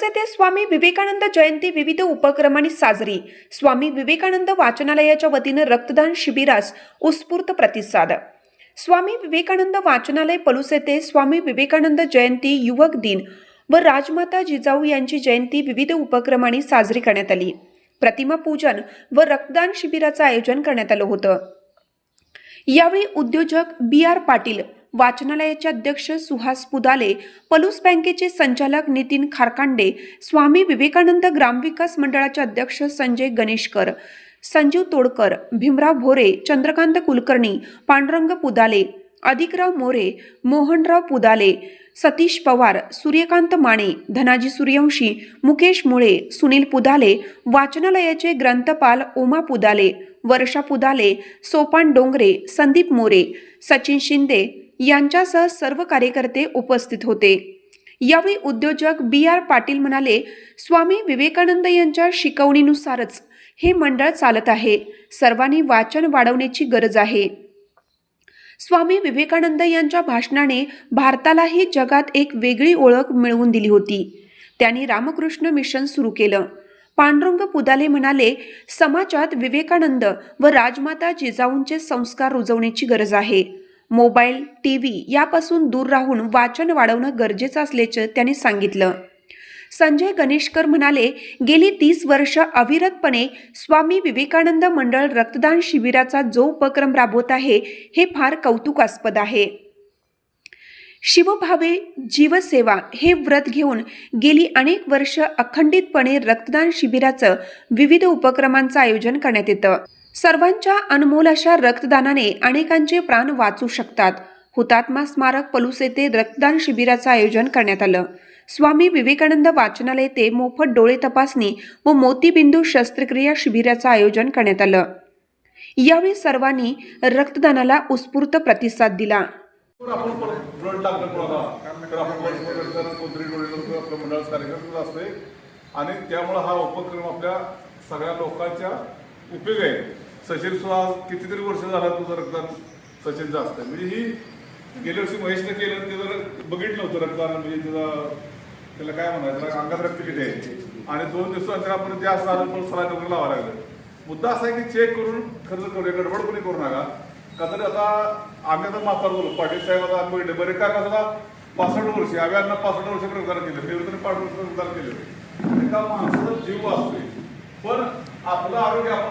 पलूस येथे स्वामी विवेकानंद जयंती विविध उपक्रमांनी साजरी. स्वामी विवेकानंद वाचनालयाच्या वतीनं रक्तदान शिबिरास उत्स्फूर्त प्रतिसाद. स्वामी विवेकानंद वाचनालय पलूस येथे स्वामी विवेकानंद जयंती युवक दिन व राजमाता जिजाऊ यांची जयंती विविध उपक्रमांनी साजरी करण्यात आली. प्रतिमा पूजन व रक्तदान शिबिराचं आयोजन करण्यात आलं होतं. यावेळी उद्योजक बी आर पाटील वाचनालयाचे अध्यक्ष सुहास पुदाले पलूस बँकेचे संचालक नितीन खारकांडे स्वामी विवेकानंद ग्रामविकास मंडळाचे अध्यक्ष संजय गणेशकर संजीव तोडकर भीमराव भोरे चंद्रकांत कुलकर्णी पांडुरंग पुदाले अधिकराव मोरे मोहनराव पुदाले सतीश पवार सूर्यकांत माने धनाजी सूर्यवंशी मुकेश मुळे सुनील पुदाले वाचनालयाचे ग्रंथपाल उमा पुदाले वर्षा पुदाले सोपान डोंगरे संदीप मोरे सचिन शिंदे यांच्यासह सर्व कार्यकर्ते उपस्थित होते. यावेळी उद्योजक बी आर पाटील म्हणाले स्वामी विवेकानंद यांच्या शिकवणीनुसारच हे मंडळ चालत आहे. सर्वांनी वाचन वाढवण्याची गरज आहे. स्वामी विवेकानंद यांच्या भाषणाने भारतालाही जगात एक वेगळी ओळख मिळवून दिली होती. त्यांनी रामकृष्ण मिशन सुरू केलं. पांडुरंग पुदाले म्हणाले समाजात विवेकानंद व राजमाता जिजाऊंचे संस्कार रुजवण्याची गरज आहे. मोबाईल टी व्ही यापासून दूर राहून वाचन वाढवणं गरजेचं असल्याचं त्यांनी सांगितलं. संजय गणेशकर म्हणाले गेली तीस वर्ष अविरतपणे स्वामी विवेकानंद मंडळ रक्तदान शिबिराचा जो उपक्रम राबवत आहे हे फार कौतुकास्पद आहे. शिवभावे जीवसेवा हे व्रत घेऊन गेली अनेक वर्ष अखंडितपणे रक्तदान शिबिराचं विविध उपक्रमांचं आयोजन करण्यात येतं. सर्वांच्या अनमोल अशा रक्तदानाने अनेकांचे प्राण वाचू शकतात. हुतात्मा स्मारक पलूस येथे रक्तदान शिबिराचं आयोजन करण्यात आलं. स्वामी विवेकानंद वाचनालय येथे मोफत डोळे तपासणी व मोतीबिंदू शस्त्रक्रिया शिबिराचं आयोजन करण्यात आलं. यावेळी सर्वांनी रक्तदानाला उत्स्फूर्त प्रतिसाद दिला. आपण ब्लड लागलं कोणाला तर आपण कोणतरी डोळे आपलं कार्यक्रम आणि त्यामुळे हा उपक्रम आपल्या सगळ्या लोकांच्या उपयोग आहे. सचिन सुहास कितीतरी वर्ष झाला तुझं रक्तदान सचिनचं असतं म्हणजे ही गेल्या वर्षी महेशने केलं त्याचं बघितलं होतं रक्तदान म्हणजे त्याचं त्याला काय म्हणायचं? त्याला अंगात रक्त किती आहे? आणि दोन दिवसानंतर आपण जास्त झालं पण सलाईन वगैरे लावायला लागलं. मुद्दा असा आहे की चेक करून खर्च करूया गडबड कोणी करू नका. का तरी आता आम्ही आता म्हातार बोलू पाटील साहेब आता आम्ही बघितले बरे काय कसला पासष्ट वर्षी आम्ही यांना पासष्ट वर्ष प्रदान केलं. फेवतरी पाच वर्ष प्रदान केले. आणि का माणसाचा जीव असतोय पण आपलं आरोग्य आपण